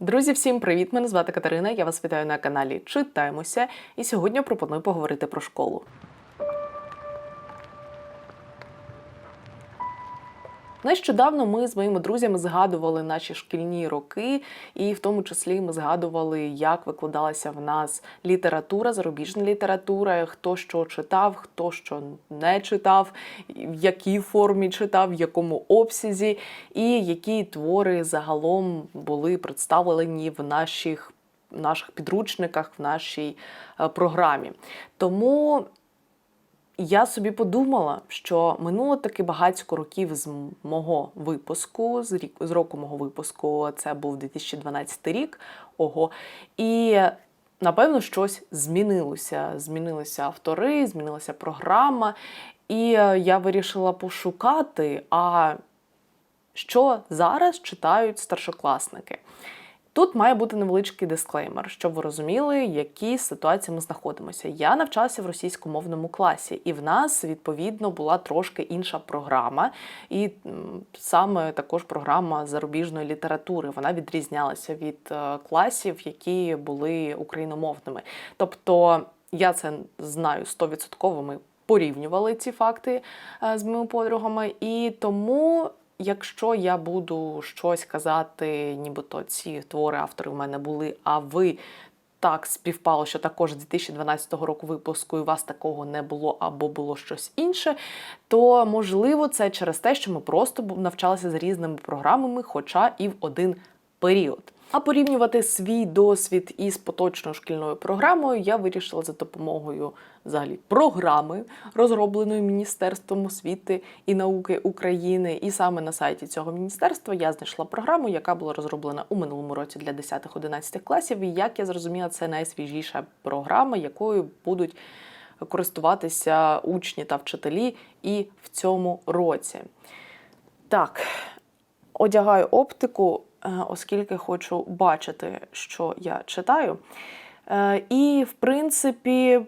Друзі, всім привіт! Мене звати Катерина. Я вас вітаю на каналі Читаємося. І сьогодні пропоную поговорити про школу. Нещодавно ми з моїми друзями згадували наші шкільні роки, і в тому числі ми згадували, як викладалася в нас література, зарубіжна література, хто що читав, хто що не читав, в якій формі читав, в якому обсязі, і які твори загалом були представлені в наших. Наших підручниках в нашій е, програмі. Тому я собі подумала, що минуло таки багатько років з мого випуску, з, рік, з року мого випуску, це був 2012 рік. Ого. І напевно щось змінилося. Змінилися автори, змінилася програма. І е, я вирішила пошукати, а що зараз читають старшокласники. Тут має бути невеличкий дисклеймер, щоб ви розуміли, в якій ситуації ми знаходимося. Я навчалася в російськомовному класі, і в нас відповідно була трошки інша програма, і саме також програма зарубіжної літератури. Вона відрізнялася від е, класів, які були україномовними. Тобто я це знаю стовідсотково. Ми порівнювали ці факти е, з моїми подругами, і тому якщо я буду щось казати, нібито ці твори автори в мене були, а ви так співпало, що також з 2012 року випуску і у вас такого не було або було щось інше, то можливо це через те, що ми просто навчалися з різними програмами, хоча і в один період. А порівнювати свій досвід із поточною шкільною програмою я вирішила за допомогою взагалі програми, розробленої Міністерством освіти і науки України. І саме на сайті цього міністерства я знайшла програму, яка була розроблена у минулому році для 10-11 класів. І як я зрозуміла, це найсвіжіша програма, якою будуть користуватися учні та вчителі і в цьому році. Так, одягаю оптику, оскільки хочу бачити, що я читаю. Е, І, в принципі,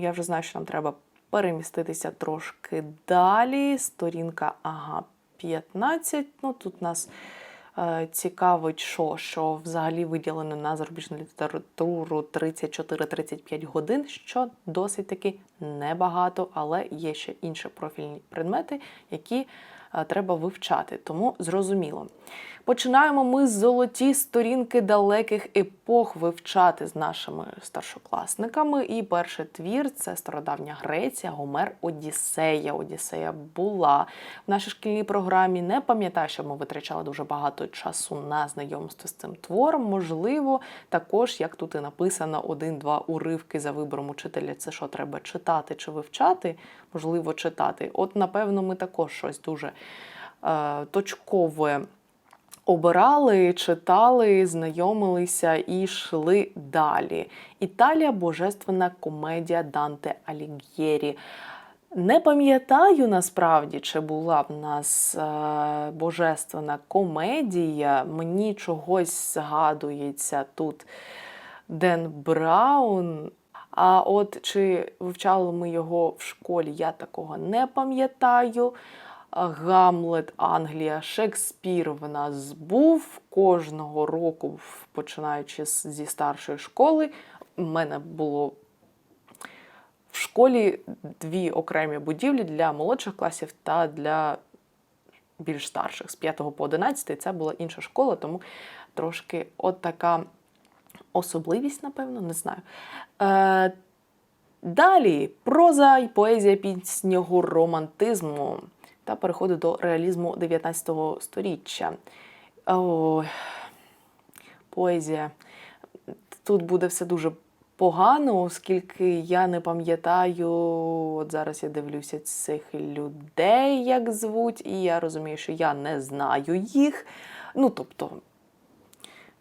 я вже знаю, що нам треба переміститися трошки далі. Сторінка, ага, 15. Ну, тут нас е, цікавить, що, що взагалі виділено на зарубіжну літературу 34-35 годин, що досить таки небагато, але є ще інші профільні предмети, які е, треба вивчати. Тому зрозуміло. Починаємо ми з золоті сторінки далеких епох вивчати з нашими старшокласниками. І перший твір це стародавня Греція, Гомер Одіссея. Одіссея була в нашій шкільній програмі. Не пам'ятаю, що ми витрачали дуже багато часу на знайомство з цим твором. Можливо, також, як тут і написано, один-два уривки за вибором учителя. Це що треба читати чи вивчати? Можливо, читати. От, напевно, ми також щось дуже е, точкове обирали, читали, знайомилися і йшли далі. Італія божественна комедія Данте Алігєрі. Не пам'ятаю насправді, чи була в нас е, божественна комедія. Мені чогось згадується тут Ден Браун. А от чи вивчали ми його в школі, я такого не пам'ятаю. Гамлет, Англія, Шекспір в нас був кожного року, починаючи зі старшої школи. У мене було в школі дві окремі будівлі для молодших класів та для більш старших з 5 по 11. Це була інша школа, тому трошки от така особливість, напевно, не знаю. Е, Далі проза й поезія піснього романтизму та переходить до реалізму 19 століття. Поезія. Тут буде все дуже погано, оскільки я не пам'ятаю, от зараз я дивлюся цих людей, як звуть, і я розумію, що я не знаю їх. Ну, тобто,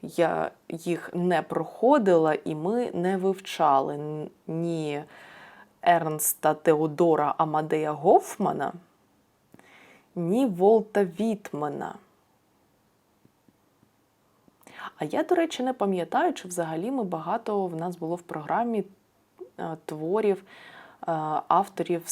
я їх не проходила, і ми не вивчали ні Ернста Теодора Амадея Гофмана, ні Волта Вітмана. А я, до речі, не пам'ятаю, чи взагалі ми багато в нас було в програмі е, творів е, авторів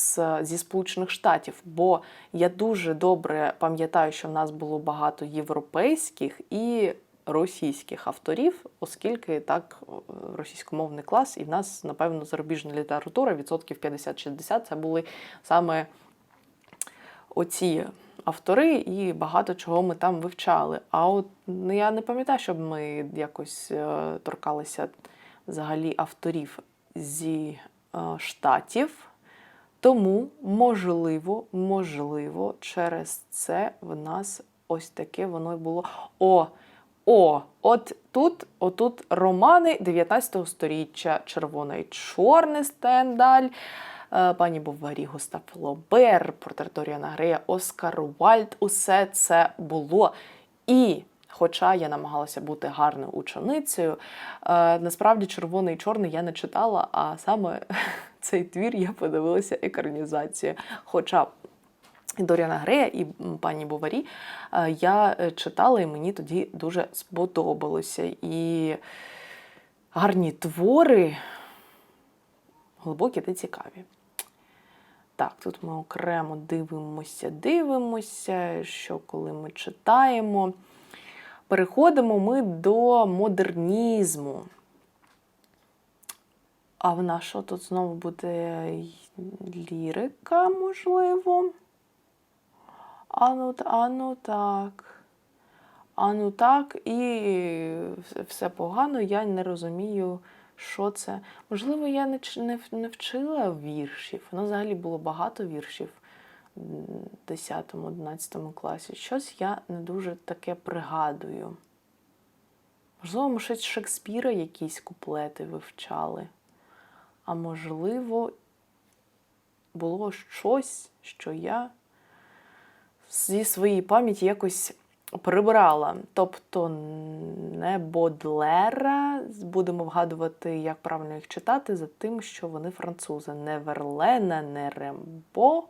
зі Сполучених Штатів. Бо я дуже добре пам'ятаю, що в нас було багато європейських і російських авторів, оскільки так е, російськомовний клас, і в нас, напевно, зарубіжна література, відсотків 50-60 це були саме оці автори, і багато чого ми там вивчали. А от ну, я не пам'ятаю, щоб ми якось е, торкалися взагалі авторів зі е, штатів. Тому, можливо, можливо, через це в нас ось таке воно й було. О, о, от тут, отут романи 19 століття, червоне і чорне стендаль, е, пані Боварі, Густав Лобер, портрет Доріана Грея, Оскар Вальд. Усе це було. І Хоча я намагалася бути гарною ученицею, е, насправді червоний і чорний я не читала, а саме цей твір я подивилася екранізацію. Хоча Доріана Грея і пані Боварі е, я е, читала, і мені тоді дуже сподобалося. І гарні твори, глибокі та цікаві. Так, тут ми окремо дивимося, дивимося, що коли ми читаємо. Переходимо ми до модернізму. А в нас що тут знову буде лірика, можливо? Ану, ану так. Ану так, і все погано, я не розумію, що це. Можливо, я не, не, не вчила віршів. У нас взагалі було багато віршів в 10-11 класі. Щось я не дуже таке пригадую. Можливо, ми щось Шекспіра якісь куплети вивчали. А можливо, було щось, що я зі своєї пам'яті якось прибрала. Тобто не Бодлера, будемо вгадувати, як правильно їх читати, за тим, що вони французи. Не Верлена, не Рембо.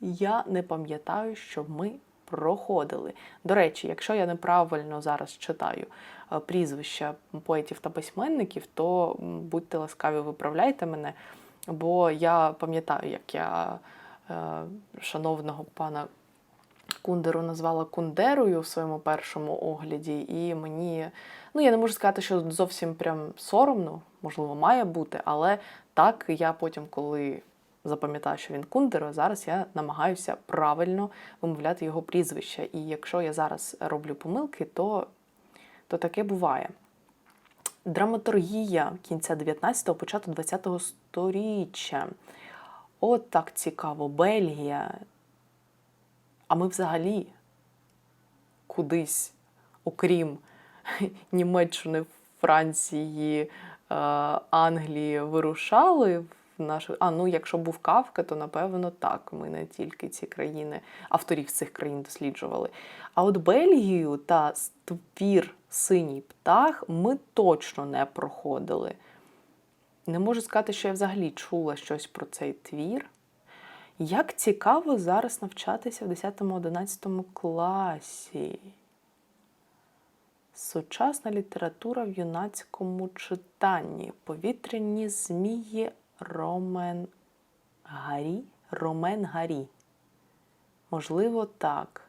Я не пам'ятаю, що ми проходили. До речі, якщо я неправильно зараз читаю е, прізвища поетів та письменників, то будьте ласкаві, виправляйте мене, бо я пам'ятаю, як я е, шановного пана Кундеру назвала Кундерою в своєму першому огляді, і мені, ну я не можу сказати, що зовсім прям соромно, можливо, має бути, але так я потім, коли запам'ятаю, що він Кундер, зараз я намагаюся правильно вимовляти його прізвище. І якщо я зараз роблю помилки, то, то таке буває. Драматургія кінця 19-го, початку 20-го сторіччя. От так цікаво, Бельгія. А ми взагалі кудись, окрім Німеччини, Франції, е, Англії, вирушали в нашу. А ну, якщо був Кавка, то напевно так. Ми не тільки ці країни, авторів цих країн досліджували. А от Бельгію та твір Синій птах ми точно не проходили. Не можу сказати, що я взагалі чула щось про цей твір. Як цікаво зараз навчатися в 10-11 класі. Сучасна література в юнацькому читанні. Повітряні змії Ромен Гарі? Ромен Гарі. Можливо, так.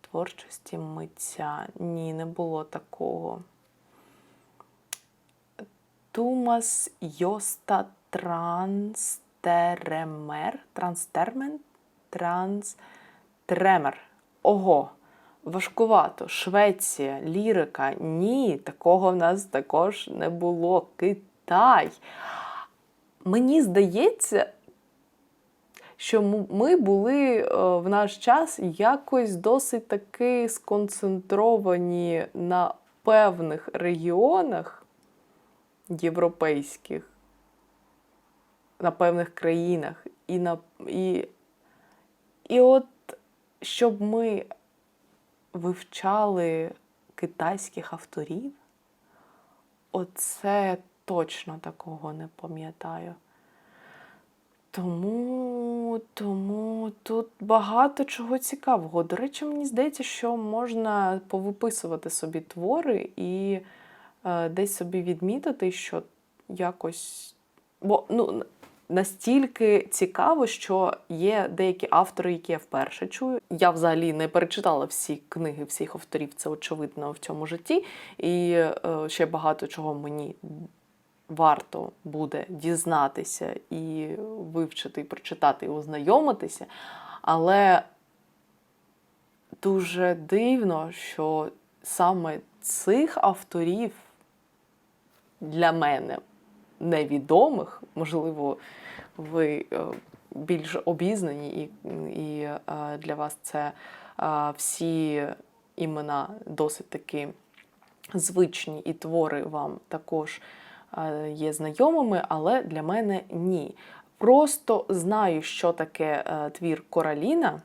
Творчості митця. Ні, не було такого. Тумас Йоста Транстеремер. Транстермен? Транстремер. Ого. Важкувато. Швеція, лірика. Ні, такого в нас також не було. Китай. Мені здається, що ми були е, в наш час якось досить таки сконцентровані на певних регіонах європейських, на певних країнах. І, на, і, і от щоб ми вивчали китайських авторів, оце точно такого не пам'ятаю. Тому, тому тут багато чого цікавого. До речі, мені здається, що можна повиписувати собі твори і е, десь собі відмітити, що якось. Бо ну, настільки цікаво, що є деякі автори, які я вперше чую. Я взагалі не перечитала всі книги всіх авторів, це очевидно в цьому житті. І е, ще багато чого мені варто буде дізнатися і вивчити, і прочитати, і ознайомитися. Але дуже дивно, що саме цих авторів для мене невідомих, можливо, ви е, більш обізнані, і, і е, для вас це е, всі імена досить таки звичні, і твори вам також є знайомими, але для мене ні. Просто знаю, що таке твір Кораліна,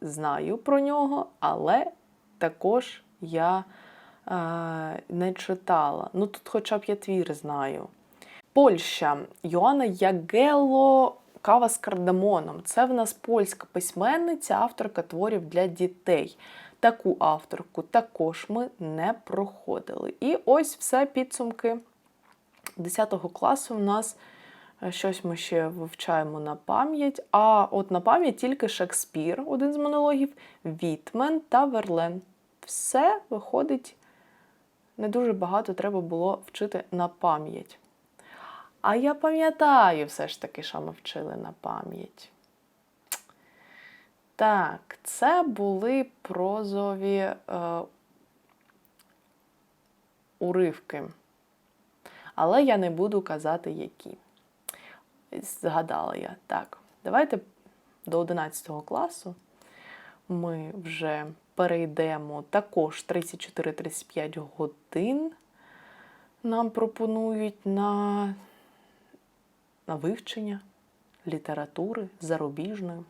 знаю про нього, але також я не читала. Ну, тут хоча б я твір знаю. Польща Йоанна Ягело Кава з кардамоном. Це в нас польська письменниця, авторка творів для дітей. Таку авторку також ми не проходили. І ось все підсумки 10 класу у нас е, щось ми ще вивчаємо на пам'ять. А от на пам'ять тільки Шекспір, один з монологів, Вітмен та Верлен. Все виходить, не дуже багато треба було вчити на пам'ять. А я пам'ятаю все ж таки, що ми вчили на пам'ять. Так, це були прозові е, уривки. Але я не буду казати, які. Згадала я. Так, давайте до 11 класу ми вже перейдемо також 34-35 годин. Нам пропонують на, на вивчення літератури зарубіжної.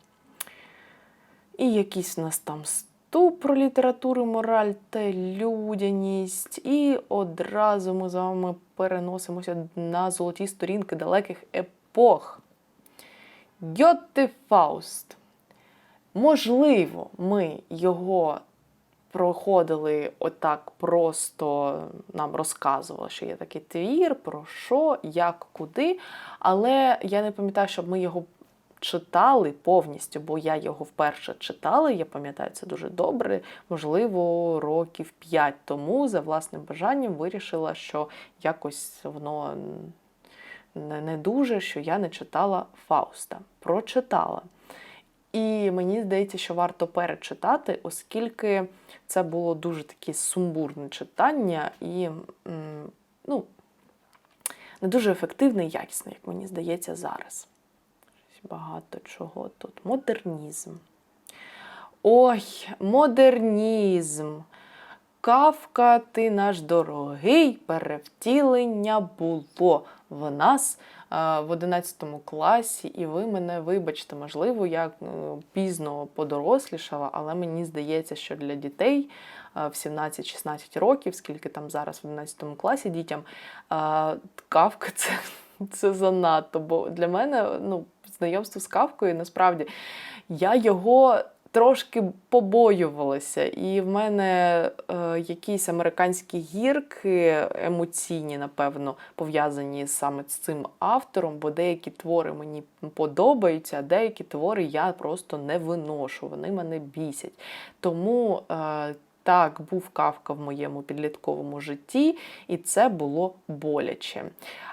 І якийсь у нас там ступ про літературу, мораль та людяність. І одразу ми з вами переносимося на золоті сторінки далеких епох. Гьоте Фауст. Можливо, ми його проходили отак просто нам розказували, що є такий твір, про що, як, куди. Але я не пам'ятаю, щоб ми його читали повністю, бо я його вперше читала, я пам'ятаю це дуже добре. Можливо, років 5 тому за власним бажанням вирішила, що якось воно не дуже, що я не читала Фауста. Прочитала. І мені здається, що варто перечитати, оскільки це було дуже таке сумбурне читання і ну, не дуже ефективне і якісне, як мені здається, зараз. Багато чого тут. Модернізм. Ой, модернізм. Кавка, ти наш дорогий, перевтілення було в нас в 11 класі, і ви мене вибачте, можливо, я ну, пізно подорослішала, але мені здається, що для дітей в 17-16 років, скільки там зараз в 11 класі дітям, кавка це, це занадто. Бо для мене ну, знайомство з кавкою насправді я його трошки побоювалася, і в мене е, якісь американські гірки емоційні, напевно, пов'язані саме з цим автором, бо деякі твори мені подобаються, а деякі твори я просто не виношу, вони мене бісять. Тому. Е, так, був кавка в моєму підлітковому житті, і це було боляче.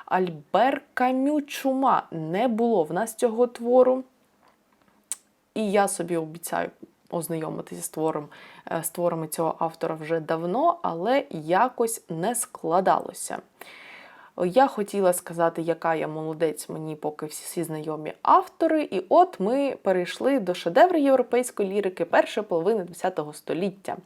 Альбер Камю Чума не було в нас цього твору. І я собі обіцяю ознайомитися з твором, е, з творами цього автора вже давно, але якось не складалося. Я хотіла сказати, яка я молодець, мені поки всі знайомі автори. І от ми перейшли до шедевру європейської лірики першої половини ХХ століття.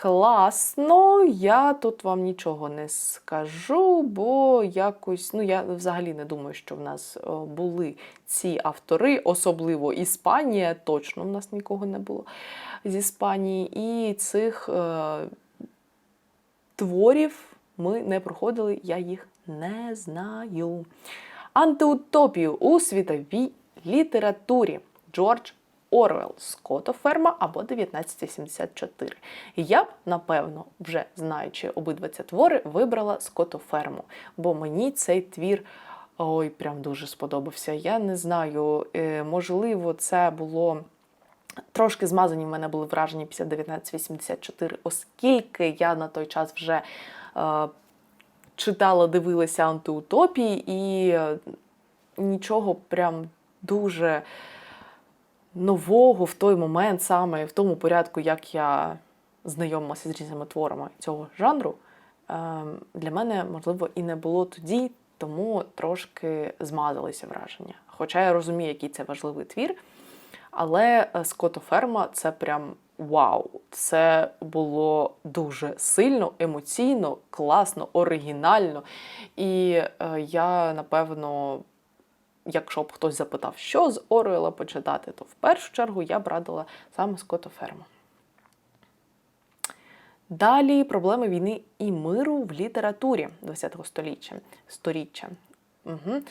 Класно, я тут вам нічого не скажу, бо якось, ну я взагалі не думаю, що в нас е, були ці автори, особливо Іспанія, точно в нас нікого не було з Іспанії. І цих е, творів ми не проходили, я їх не знаю. Антиутопію у світовій літературі Джордж Орвел Скотоферма або 1984. Я б, напевно, вже знаючи обидва ці твори, вибрала Скотоферму, бо мені цей твір Ой, прям дуже сподобався. Я не знаю, е, можливо, це було. Трошки змазані в мене були враження після 1984, оскільки я на той час вже е, читала, дивилася антиутопії, і е, нічого прям дуже нового в той момент, саме в тому порядку, як я знайомилася з різними творами цього жанру, е, для мене, можливо, і не було тоді, тому трошки змазалися враження. Хоча я розумію, який це важливий твір. Але е, Скотоферма це прям вау. Це було дуже сильно, емоційно, класно, оригінально. І е, я, напевно, якщо б хтось запитав, що з Оруела почитати, то в першу чергу я б радила саме Скотоферму. Далі проблеми війни і миру в літературі ХХ століття. сторіччя. Угу.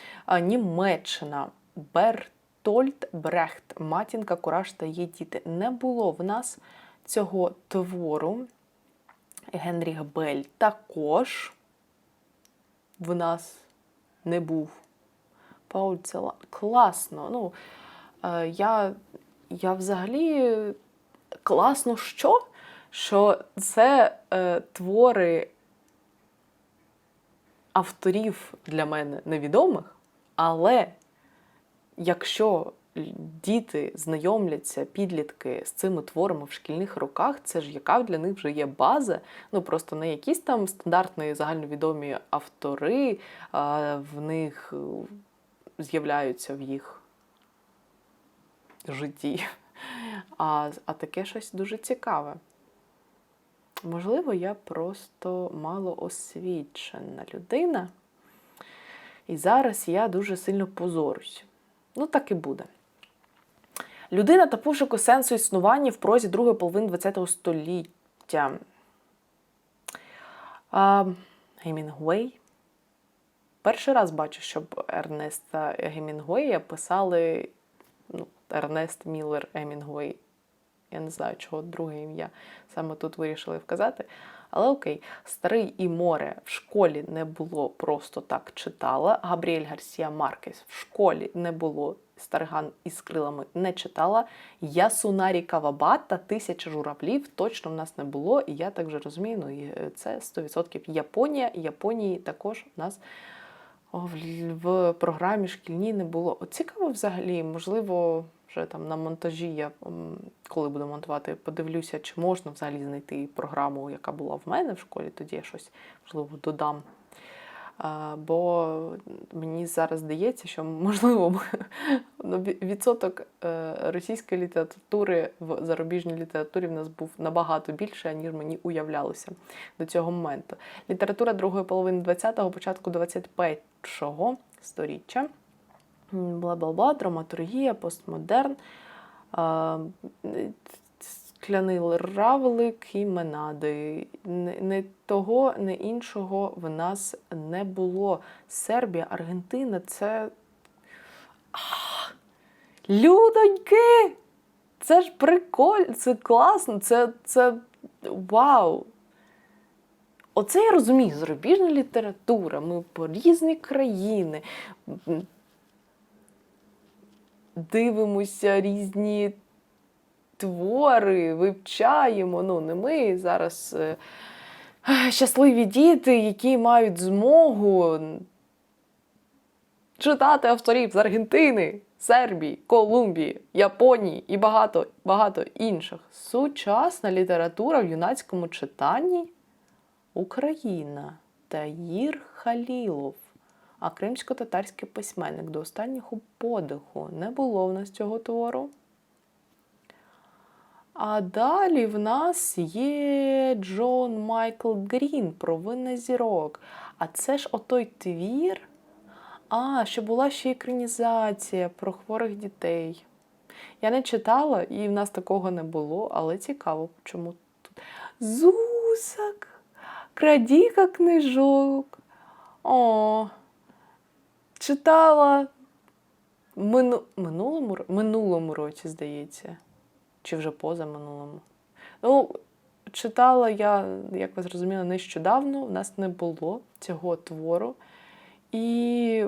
Німеччина. Бертольд Брехт, Матінка, Кураж та її діти. Не було в нас цього твору. Генріх Бель також в нас не був. Пауль. Класно. Ну, е, я, я взагалі класно що? Що це е, твори авторів для мене невідомих, але якщо діти знайомляться, підлітки з цими творами в шкільних роках, це ж яка для них вже є база, ну просто не якісь там стандартні загальновідомі автори, а в них з'являються в їх житті. А, а таке щось дуже цікаве. Можливо, я просто малоосвічена людина. І зараз я дуже сильно позорюсь. Ну, так і буде. Людина та пошуку сенсу існування в прозі другої половини ХХ століття. Гемінгуей. Перший раз бачу, щоб Ернеста Гемінгуея писали ну, Ернест Міллер Гемінгуей. Я не знаю, чого друге ім'я саме тут вирішили вказати. Але окей, старий і море в школі не було просто так читала. Габріель Гарсія Маркес в школі не було. Старган із крилами не читала. Ясунарі Кавабата, тисяча журавлів точно в нас не було. І я так вже розумію, ну і це 100% Японія. Японії також в нас в, програмі шкільній не було. От цікаво взагалі, можливо, вже там на монтажі я коли буду монтувати, подивлюся, чи можна взагалі знайти програму, яка була в мене в школі, тоді я щось можливо додам. Бо мені зараз здається, що можливо ну, відсоток е, російської літератури в зарубіжній літературі в нас був набагато більше, ніж мені уявлялося до цього моменту. Література другої половини 20-го, початку 21-го сторіччя. Бла-бла-бла, драматургія, постмодерн, скляний равлик і менади. Не того, не іншого в нас не було. Сербія, Аргентина це. Ах, людоньки! Це ж прикольно, це класно, це це вау! Оце я розумію, зарубіжна література. Ми по різні країни дивимося різні твори, вивчаємо. Ну, не ми зараз е, щасливі діти, які мають змогу читати авторів з Аргентини, Сербії, Колумбії, Японії і багато багато інших. Сучасна література в юнацькому читанні Україна Таїр Халілов. А кримсько-татарський письменник до останнього подиху не було в нас цього твору. А далі в нас є Джон Майкл Грін Провинна зірок. А це ж отой твір. А, що була ще екранізація про хворих дітей. Я не читала, і в нас такого не було, але цікаво, чому тут. Зусак! Крадіка книжок. О, читала мину... минулому минулому році, здається чи вже поза минулому. Ну, читала я, як ви зрозуміли, нещодавно, у нас не було цього твору. І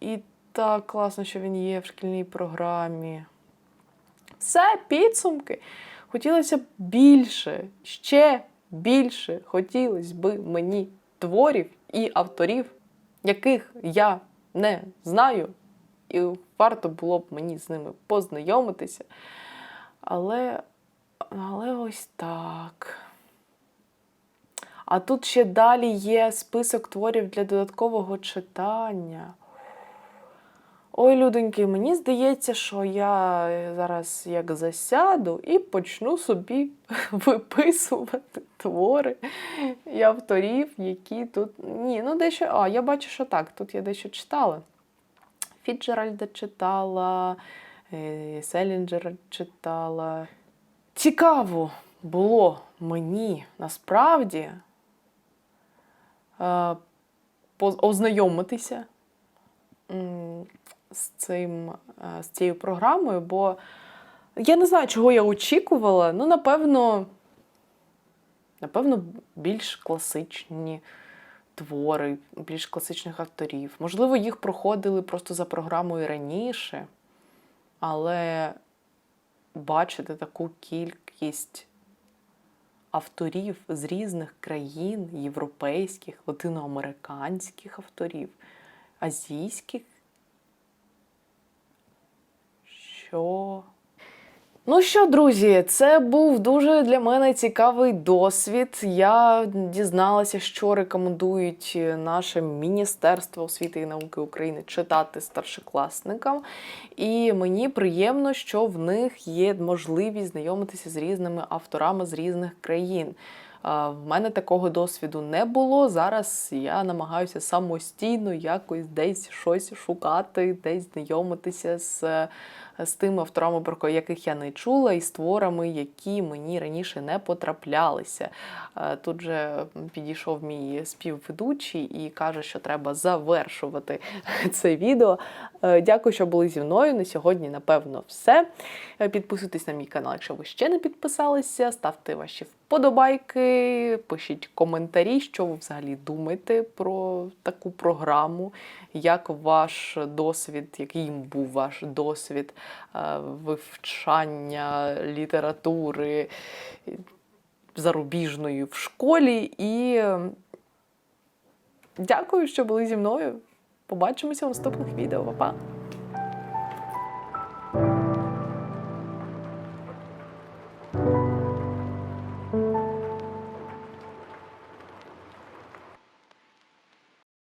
І так класно, що він є в шкільній програмі. Все, підсумки. Хотілося б більше, ще більше хотілося б мені творів і авторів, яких я не знаю, і варто було б мені з ними познайомитися. Але, але ось так. А тут ще далі є список творів для додаткового читання. Ой, людоньки, мені здається, що я зараз як засяду і почну собі виписувати твори і авторів, які тут. Ні, ну дещо. А, я бачу, що так, тут я дещо читала. Фіджеральда читала, е, Селінджера читала. Цікаво було мені насправді е, ознайомитися з, цим, е, з цією програмою, бо я не знаю, чого я очікувала. Ну, напевно, напевно, більш класичні твори, більш класичних авторів. Можливо, їх проходили просто за програмою раніше, але бачити таку кількість авторів з різних країн, європейських, латиноамериканських авторів, азійських. Що? Ну що, друзі, це був дуже для мене цікавий досвід. Я дізналася, що рекомендують наше Міністерство освіти і науки України читати старшокласникам. І мені приємно, що в них є можливість знайомитися з різними авторами з різних країн. В мене такого досвіду не було. Зараз я намагаюся самостійно якось десь щось шукати, десь знайомитися з, з тими авторами, про яких я не чула, і з творами, які мені раніше не потраплялися. Е, Тут же підійшов мій співведучий і каже, що треба завершувати це відео. Е, Дякую, що були зі мною. На сьогодні, напевно, все. Е, Підписуйтесь на мій канал, якщо ви ще не підписалися. Ставте ваші вподобайки, пишіть коментарі, що ви взагалі думаєте про таку програму, як ваш досвід, яким був ваш досвід вивчання літератури зарубіжної в школі. І е, дякую, що були зі мною. Побачимося в наступних відео. Па-па!